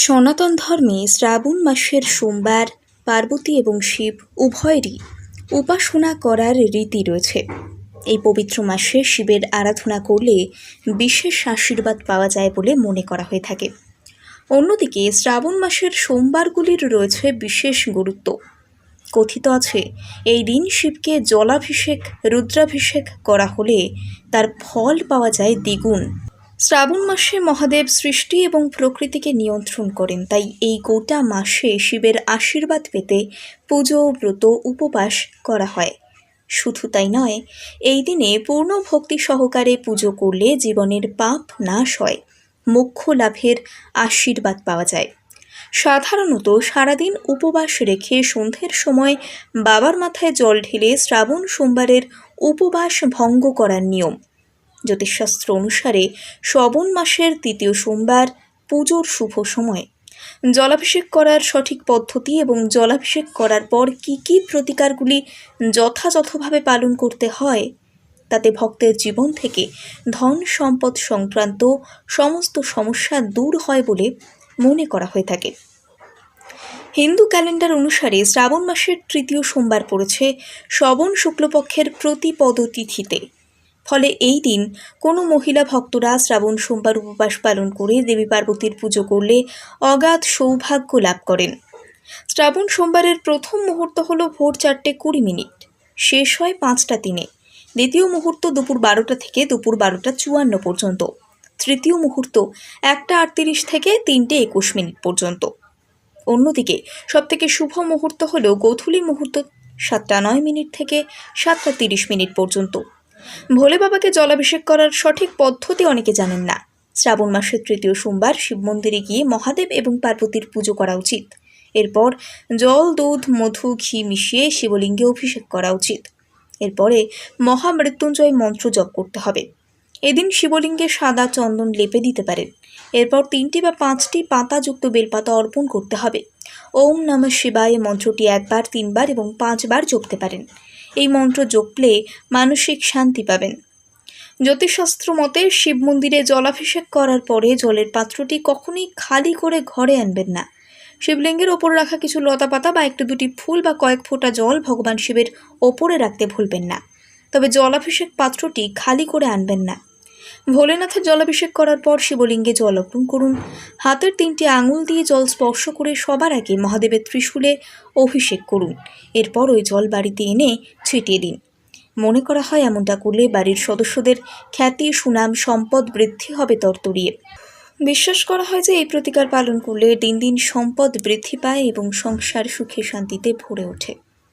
সনাতন ধর্মে শ্রাবণ মাসের সোমবার পার্বতী এবং শিব উভয়েরই উপাসনা করার রীতি রয়েছে। এই পবিত্র মাসে শিবের আরাধনা করলে বিশেষ আশীর্বাদ পাওয়া যায় বলে মনে করা হয়ে থাকে। অন্যদিকে শ্রাবণ মাসের সোমবারগুলির রয়েছে বিশেষ গুরুত্ব। কথিত আছে, এই দিন শিবকে জলাভিষেক, রুদ্রাভিষেক করা হলে তার ফল পাওয়া যায় দ্বিগুণ। শ্রাবণ মাসে মহাদেব সৃষ্টি এবং প্রকৃতিকে নিয়ন্ত্রণ করেন, তাই এই গোটা মাসে শিবের আশীর্বাদ পেতে পুজো, ব্রত, উপবাস করা হয়। শুধু তাই নয়, এই দিনে পূর্ণ ভক্তি সহকারে পুজো করলে জীবনের পাপ নাশ হয়, মোক্ষ লাভের আশীর্বাদ পাওয়া যায়। সাধারণত সারাদিন উপবাস রেখে সন্ধ্যের সময় বাবার মাথায় জল ঢেলে শ্রাবণ সোমবারের উপবাস ভঙ্গ করার নিয়ম। জ্যোতিষশাস্ত্র অনুসারে শ্রবণ মাসের তৃতীয় সোমবার পুজোর শুভ সময়। জলাভিষেক করার সঠিক পদ্ধতি এবং জলাভিষেক করার পর কী কী প্রতিকারগুলি যথাযথভাবে পালন করতে হয়, তাতে ভক্তের জীবন থেকে ধন সম্পদ সংক্রান্ত সমস্ত সমস্যা দূর হয় বলে মনে করা হয়ে থাকে। হিন্দু ক্যালেন্ডার অনুসারে শ্রাবণ মাসের তৃতীয় সোমবার পড়েছে শ্রবণ শুক্লপক্ষের প্রতিপদ তিথিতে ফলে এই দিন কোনো মহিলা ভক্তরা শ্রাবণ, সোমবার উপবাস পালন করে দেবী পার্বতীর পুজো করলে অগাধ সৌভাগ্য লাভ করেন। শ্রাবণ, সোমবারের প্রথম মুহূর্ত হল ভোর চারটে কুড়ি মিনিট। শেষ হয় পাঁচটা দিনে দ্বিতীয় মুহূর্ত দুপুর বারোটা থেকে দুপুর বারোটা চুয়ান্ন পর্যন্ত। তৃতীয় মুহূর্ত একটা আটত্রিশ থেকে তিনটে একুশ মিনিট পর্যন্ত। অন্যদিকে সবথেকে শুভ মুহূর্ত হলো গোধূলি মুহূর্ত সাতটা নয় মিনিট থেকে সাতটা তিরিশ মিনিট পর্যন্ত। ভোলে বাবাকে জলাভিষেক করার সঠিক পদ্ধতি অনেকে জানেন না। শ্রাবণ মাসের তৃতীয় সোমবার শিব মন্দিরে গিয়ে মহাদেব এবং পার্বতীর পুজো করা উচিত। এরপর জল, দুধ, মধু, ঘি মিশিয়ে শিবলিঙ্গে অভিষেক করা উচিত। এরপরে মহামৃত্যুঞ্জয় মন্ত্র জপ করতে হবে। এদিন শিবলিঙ্গে সাদা চন্দন লেপে দিতে পারেন। এরপর তিনটি বা পাঁচটি পাতাযুক্ত বেলপাতা অর্পণ করতে হবে। ওম নমঃ শিবায় মন্ত্রটি একবার, তিনবার এবং পাঁচবার জপতে পারেন। এই মন্ত্র জপলে মানসিক শান্তি পাবেন। জ্যোতিষশাস্ত্র মতে শিব মন্দিরে জলাভিষেক করার পরে জলের পাত্রটি কখনই খালি করে ঘরে আনবেন না। শিবলিঙ্গের ওপর রাখা কিছু লতাপাতা বা একটু দুটি ফুল বা কয়েক ফোঁটা জল ভগবান শিবের ওপরে রাখতে ভুলবেন না। তবে জলাভিষেক পাত্রটি খালি করে আনবেন না। ভোলেনাথের জলাভিষেক করার পর শিবলিঙ্গে জল অর্পণ করুন। হাতের তিনটি আঙুল দিয়ে জল স্পর্শ করে সবার আগে মহাদেবের ত্রিশূলে অভিষেক করুন। এরপর ওই জল বাড়িতে এনে ছিটিয়ে দিন। মনে করা হয় এমনটা করলে বাড়ির সদস্যদের খ্যাতি, সুনাম, সম্পদ বৃদ্ধি হবে তরতরিয়ে। বিশ্বাস করা হয় যে এই প্রতিকার পালন করলে দিন দিন সম্পদ বৃদ্ধি পায় এবং সংসার সুখে শান্তিতে ভরে ওঠে।